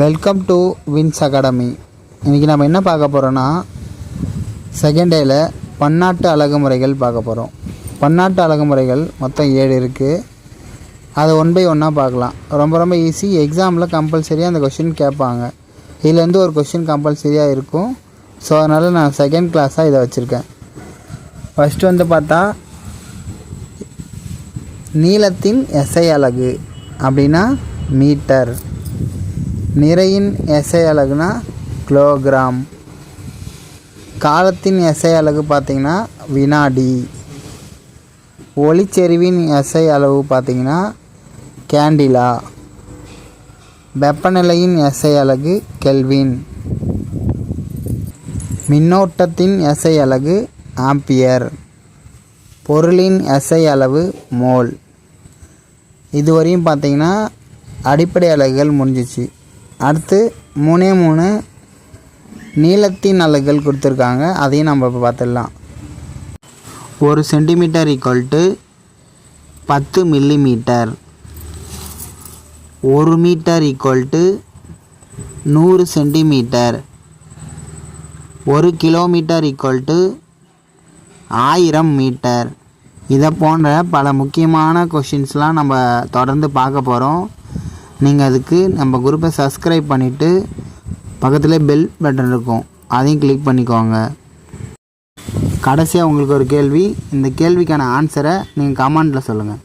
Welcome to wins academy இன்றைக்கி நம்ம என்ன பார்க்க போகிறோன்னா செகண்ட் டேயில் பன்னாட்டு அழகு முறைகள் பார்க்க போகிறோம் பன்னாட்டு அழகு முறைகள் மொத்தம் ஏழு இருக்குது அதை ஒன் பை ஒன்னாக பார்க்கலாம். ரொம்ப ரொம்ப ஈஸி எக்ஸாமில் கம்பல்சரியாக அந்த கொஷின் கேட்பாங்க. இதுலேருந்து ஒரு கொஷின் கம்பல்சரியாக இருக்கும். ஸோ அதனால் நான் செகண்ட் கிளாஸாக இதை வச்சுருக்கேன். ஃபஸ்ட்டு வந்து பார்த்தா நீளத்தின் எஸ்ஐ அழகு அப்படின்னா மீட்டர் நிறையின் எசை அலகுனா கிலோகிராம். காலத்தின் எசை அலகு பார்த்திங்கன்னா வினாடி. ஒளிச்செறிவின் எசை அளவு பார்த்திங்கன்னா கேண்டிலா. வெப்பநிலையின் எசை அலகு கெல்வின். மின்னோட்டத்தின் எசை அலகு ஆம்பியர். பொருளின் எசை அளவு மோல். இதுவரையும் பார்த்திங்கன்னா அடிப்படை அலகுகள் முடிஞ்சிச்சு. அடுத்து மூணே மூணு நீளத்தின் அலகுகள் கொடுத்துருக்காங்க. அதையும் நம்ம இப்போ பார்த்துடலாம். ஒரு சென்டிமீட்டர் ஈக்குவல் டு பத்து மில்லிமீட்டர் ஒரு மீட்டர் ஈக்குவல் டு நூறு சென்டிமீட்டர். ஒரு கிலோமீட்டர் ஈக்குவல் டு ஆயிரம் மீட்டர் இதை போன்ற பல முக்கியமான கொஷின்ஸ்லாம் நம்ம தொடர்ந்து பார்க்க போகிறோம் நீங்கள் அதுக்கு நம்ம குரூப்பை சப்ஸ்கிரைப் பண்ணிவிட்டு பக்கத்தில் பெல் பட்டன் இருக்கும். அதையும் கிளிக் பண்ணிக்கோங்க. கடைசியாக உங்களுக்கு ஒரு கேள்வி. இந்த கேள்விக்கான ஆன்சரை நீங்கள் கமெண்டில் சொல்லுங்கள்